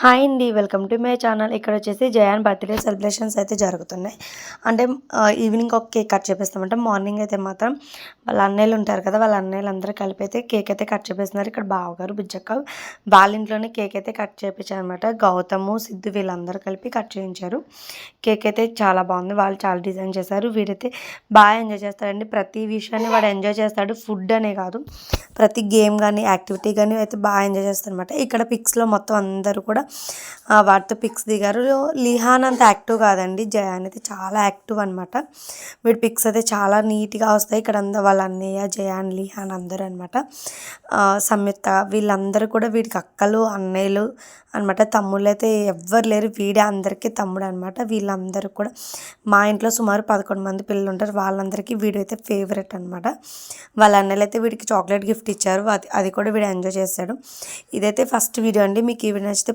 Hi అండి welcome to my channel. ఇక్కడ వచ్చేసి జయాన్ బర్త్డే సెలబ్రేషన్స్ అయితే జరుగుతున్నాయి. అంటే ఈవినింగ్ ఒక కేక్ కట్ చేపిస్తామంటే మార్నింగ్ అయితే మాత్రం వాళ్ళ అన్నయ్యలు ఉంటారు కదా వాళ్ళ అన్నయ్యలు అందరూ కలిపి అయితే కేక్ అయితే కట్ చేపిస్తున్నారు. ఇక్కడ బావగారు బుజ్జక్క వాళ్ళ ఇంట్లోనే కేక్ అయితే కట్ చేపించారు అనమాట గౌతము సిద్ధు వీళ్ళందరూ కలిపి కట్ చేయించారు. కేక్ అయితే చాలా బాగుంది. వాళ్ళు చాలా డిజైన్ చేశారు. వీడైతే బాగా ఎంజాయ్ చేస్తారండి ప్రతి విషయాన్ని వాడు ఎంజాయ్ చేస్తాడు. ఫుడ్ అనే కాదు ప్రతి గేమ్ కానీ యాక్టివిటీ కానీ అయితే బాగా ఎంజాయ్ చేస్తారనమాట అనమాట ఇక్కడ పిక్స్లో మొత్తం అందరూ కూడా వాటితో పిక్స్ దిగారు. లిహాన్ అంత యాక్టివ్ కాదండి. జయాన్ అయితే చాలా యాక్టివ్ అనమాట వీడి పిక్స్ అయితే చాలా నీట్గా వస్తాయి. ఇక్కడ అంతా వాళ్ళ అన్నయ్య జయాన్ లిహాన్ అందరూ అనమాట సంయుక్త వీళ్ళందరూ కూడా వీడికి అక్కలు అన్నయ్యలు అనమాట తమ్ముళ్ళు అయితే ఎవ్వరు లేరు. వీడే అందరికీ తమ్ముడు అనమాట వీళ్ళందరూ కూడా మా ఇంట్లో సుమారు పదకొండు మంది పిల్లలు ఉంటారు. వాళ్ళందరికీ వీడు అయితే ఫేవరెట్ అనమాట వాళ్ళ అన్నయ్యలు అయితే వీడికి చాక్లెట్ గిఫ్ట్ ఇచ్చారు. అది అది కూడా వీడు ఎంజాయ్ చేశాడు ఇదైతే ఫస్ట్ వీడియో అండి. మీకు ఈ వీడియో నచ్చితే